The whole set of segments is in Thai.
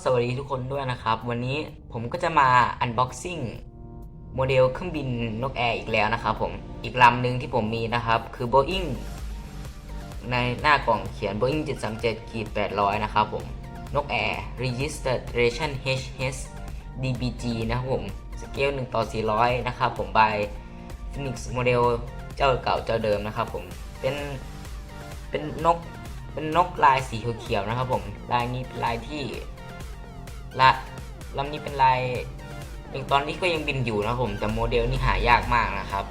สวัสดีทุกคนด้วยนะครับ วันนี้ผมก็จะมา unboxing โมเดลเครื่องบินนกแอร์อีกแล้วนะครับผมอีกลำหนึ่งที่ผมมีนะครับ คือ Boeing ในหน้ากล่องเขียน Boeing 737ขีด800 นะครับผมนกแอร์ registration HS DBG นะครับผมสเกล1ต่อ 400 นะครับผม by Phoenix โมเดลเจ้าเก่าเจ้าเดิมนะครับผมเป็นเป็นนกเป็นนกลายสีเขียวๆนะครับผม ลายนี้เป็นลายที่ ละลำนี้เป็นลายอย่างตอนนี้ก็ยังบินอยู่นะผมแต่โมเดลนี่หายากมากนะครับ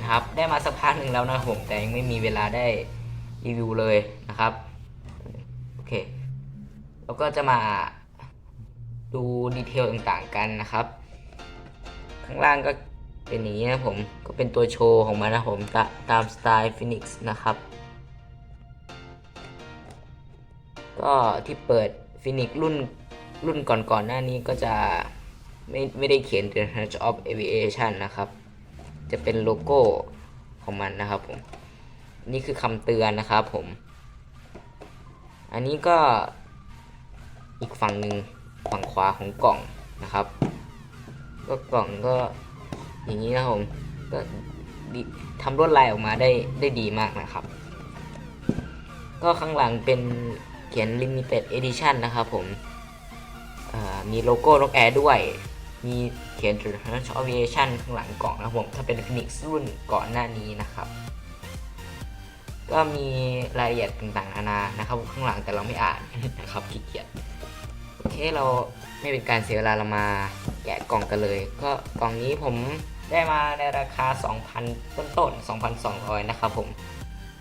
นะครับ ได้มาสักพักหนึ่งแล้วนะผมแต่ยังไม่มีเวลาได้รีวิวเลยนะครับโอเคแล้วก็จะมาดูดีเทลต่างๆกันนะครับ ข้างล่างก็เป็นอย่างนี้นะผมก็เป็นตัวโชว์ของมันนะผมตาตามสไตล์ฟินิกซ์นะครับ ก็ที่เปิดฟินิกรุ่น รุ่นก่อนๆหน้านี้ก็จะไม่ไม่ได้เขียน The Touch of Aviation นะครับ จะเป็นโลโก้ของมันนะครับผม นี่คือคำเตือนนะครับผม อันนี้ก็อีกฝั่งหนึ่งฝั่งขวาของกล่องนะครับ ก็กล่องก็อย่างนี้นะครับผมก็ทำลวดลายออกมาได้ได้ดีมากนะครับ ก็ข้างหลังเป็นเขียน limited edition นะครับผม มีโลโก้นกแอร์ด้วย มีเขียน International Aviation ข้างหลังกล่องนะผม ถ้าเป็น Phoenix รุ่นก่อนหน้านี้นะครับ ก็มีรายละเอียดต่างๆนานานะครับ ข้างหลังแต่เราไม่อ่านนะครับขี้เกียจโอเคเราไม่เป็นการเสียเวลาเรามาแกะกล่องกันเลย ก็กล่องนี้ผมได้มาในราคา 2,000 ต้นๆ2,200 นะครับผม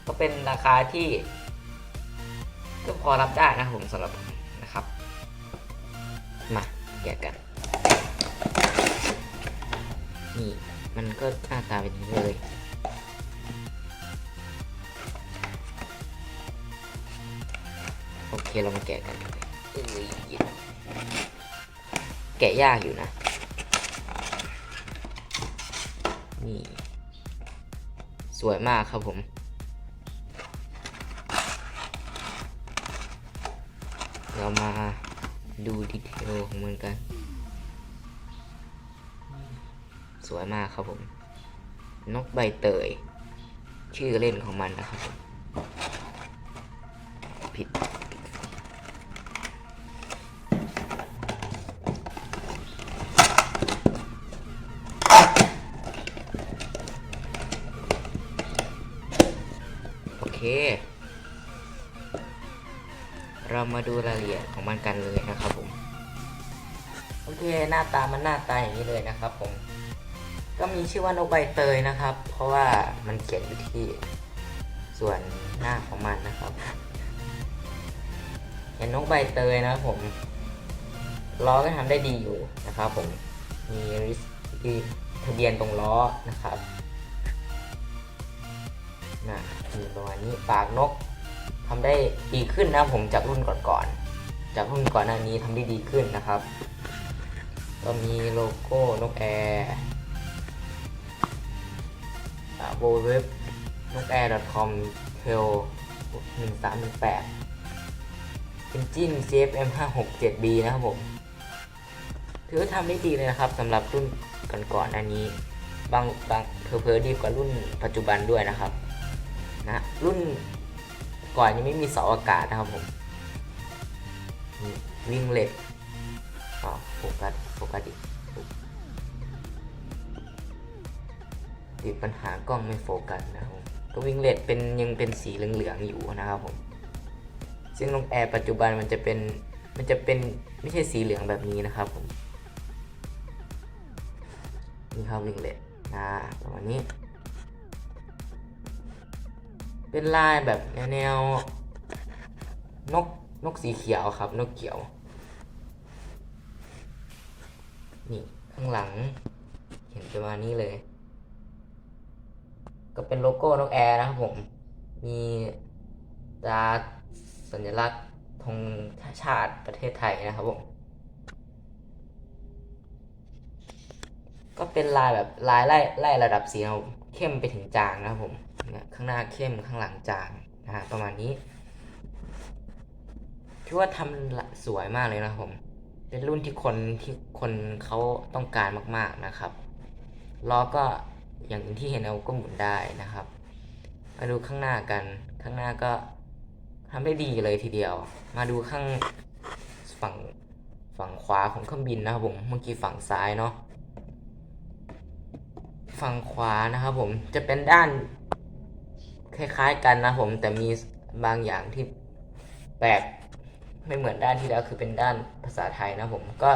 ก็เป็นราคาที่ ก็พอรับได้นะครับผมสำหรับผมนะครับ มาแกะกัน นี่ มันก็หน้าตาเป็นอย่างนี้เลยโอเคเรามาแกะกันเลยเอ้ยแกะยากอยู่นะ นี่ สวยมากครับผมเรามา ดูดีเทลของมันกัน สวยมากครับผม นกใบเตย ชื่อเล่นของมันนะครับผมผิด โอเค เรามาดูรายละเอียดของมันกันเลยนะครับผมโอเคหน้าตามันหน้าตาอย่างนี้เลยนะครับผม ก็มีชื่อว่านกใบเตยนะครับ เพราะว่ามันเขียนอยู่ที่ส่วนหน้าของมันนะครับเห็นนกใบเตยนะครับผมล้อก็ทำได้ดีอยู่นะครับ ผมมีริสมีทะเบียนตรงล้อนะครับนะมีประมาณนี้ปากนก ทำได้ดีขึ้นนะผมจากรุ่นก่อนๆจากรุ่นก่อนหน้านี้ทำได้ดีขึ้นนะครับ ก็มีโลโก้นกแอร์โบเว็บนกแอร์ .com เทล1318เป็นจิ้น CFM 567B นะครับผมถือว่าทำได้ดีเลยนะครับสำหรับรุ่นก่อนๆอันนี้ บางบางเพอๆดีกว่ารุ่นปัจจุบันด้วยนะครับ นะรุ่น ก่อนยังไม่มีเสาอากาศนะครับผมวิ่งเล็ดอ๋อโฟกัสโฟกัสอีกติดปัญหากล้องไม่โฟกัสนะครับผมก็วิ่งเล็ดเป็นยังเป็นสีเหลืองๆอยู่นะครับผม ซึ่งนกแอร์ปัจจุบันมันจะเป็นมันจะเป็นไม่ใช่สีเหลืองแบบนี้นะครับผมนี่ครับวิ่งเล็ดนะประมาณนี้ เป็นลายแบบแนวนกนกสีเขียวครับ นกเขียว นี่ข้างหลัง เห็นประมาณนี้เลย ก็เป็นโลโก้นกแอร์นะครับผม มีตราสัญลักษณ์ธงชาติประเทศไทยนะครับผม ก็เป็นลายแบบลายไล่ไล่ระดับสีนะเข้มไปถึงจางนะครับผม ข้างหน้าเข้มข้างหลังจางนะฮะประมาณนี้คิดว่าทำสวยมากเลยนะผม เป็นรุ่นที่คนที่คนเขาต้องการมากๆนะครับล้อก็อย่างที่เห็นเอาก็หมุนได้นะครับ มาดูข้างหน้ากัน ข้างหน้าก็ทำได้ดีเลยทีเดียว มาดูข้างฝั่งฝั่งขวาของเครื่องบินนะครับผมเมื่อกี้ฝั่งซ้ายเนาะฝั่งขวานะครับผมจะเป็นด้าน คล้ายๆกันนะผมแต่มีบางอย่างที่แปลกไม่เหมือนด้านที่แล้วคือเป็นด้านภาษาไทยนะผมก็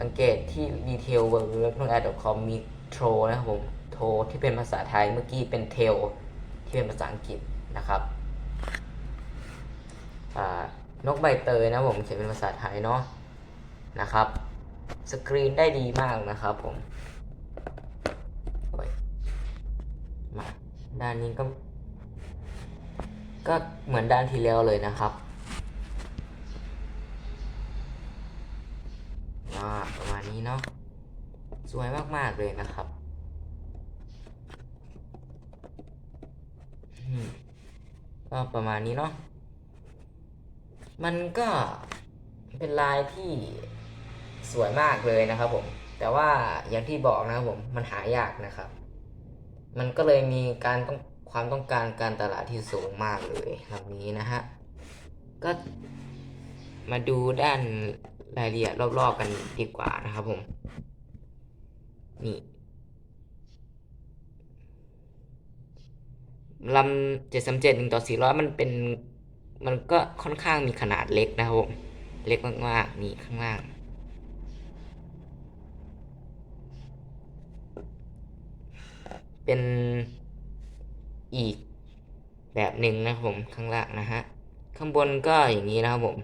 สังเกตที่ดีเทลเว็บเว็บน a d c o m มีโทรนะครับผมโทรที่เป็นภาษาไทยเมื่อกี้เป็นเทลที่เป็นภาษาอังกฤษนะครับนกใบเตยนะผมเขียนเป็นภาษาไทยเนาะนะครับสกรีนได้ดีมากนะครับผมมาด้านนี้ก็ ก็เหมือนด้านที่แล้วเลยนะครับประมาณนี้เนาะสวยมาก ๆ เลยนะครับ ก็ประมาณนี้เนาะมันก็เป็นลายที่สวยมากเลยนะครับผม แต่ว่าอย่างที่บอกนะครับผมมันหายากนะครับ มันก็เลยมีการต้อง ความต้องการการตลาดที่สูงมากเลยลำนี้นะฮะ ก็มาดูด้านรายละเอียดรอบๆกันดีกว่านะครับผม นี่ลำเจ็ดสามเจ็ดหนึ่งต่อสี่ร้อยมันเป็น มันก็ค่อนข้างมีขนาดเล็กนะครับผม เล็กมากๆ นี่ข้างล่าง เป็น อีกแบบหนึ่งนะครับผมข้างล่างนะฮะข้างบนก็อย่างนี้นะครับผม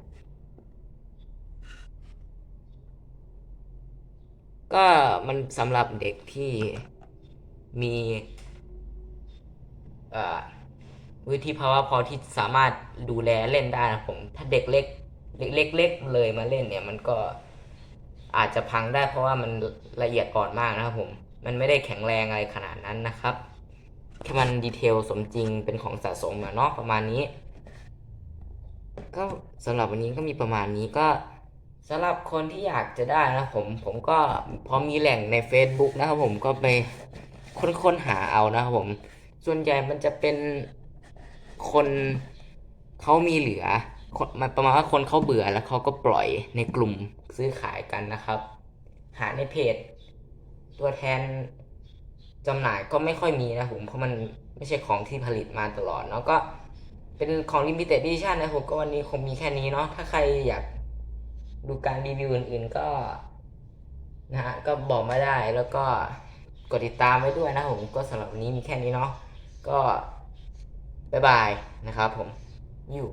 ก็มันสำหรับเด็กที่มีวิธีภาวะพอที่สามารถดูแลเล่นได้นะครับผม ถ้าเด็กเล็กเด็กเล็กเลยมาเล่นเนี่ย มันก็อาจจะพังได้เพราะว่ามันละเอียดอ่อนมากนะครับผม มันไม่ได้แข็งแรงอะไรขนาดนั้นนะครับ แค่มันดีเทลสมจริงเป็นของสะสมอะเนาะประมาณนี้ ก็สำหรับวันนี้ก็มีประมาณนี้ก็สำหรับคนที่อยากจะได้นะผมผมก็พอมีแหล่งใน Facebook นะครับผมก็ไปค้นค้นหาเอานะครับผม ส่วนใหญ่มันจะเป็นคนเขามีเหลือมันประมาณว่าคนเขาเบื่อแล้วเขาก็ปล่อยในกลุ่มซื้อขายกันนะครับ หาในเพจ ตัวแทน จำหน่ายก็ไม่ค่อยมีนะผมเพราะมันไม่ใช่ของที่ผลิตมาตลอดเนาะก็เป็นของ limited edition นะผมก็วันนี้คงมีแค่นี้เนาะถ้าใครอยากดูการรีวิวอื่นๆก็นะฮะก็บอกมาได้แล้วก็กดติดตามไว้ด้วยนะผมก็สำหรับวันนี้มีแค่นี้เนาะก็บายบายนะครับผมอยู่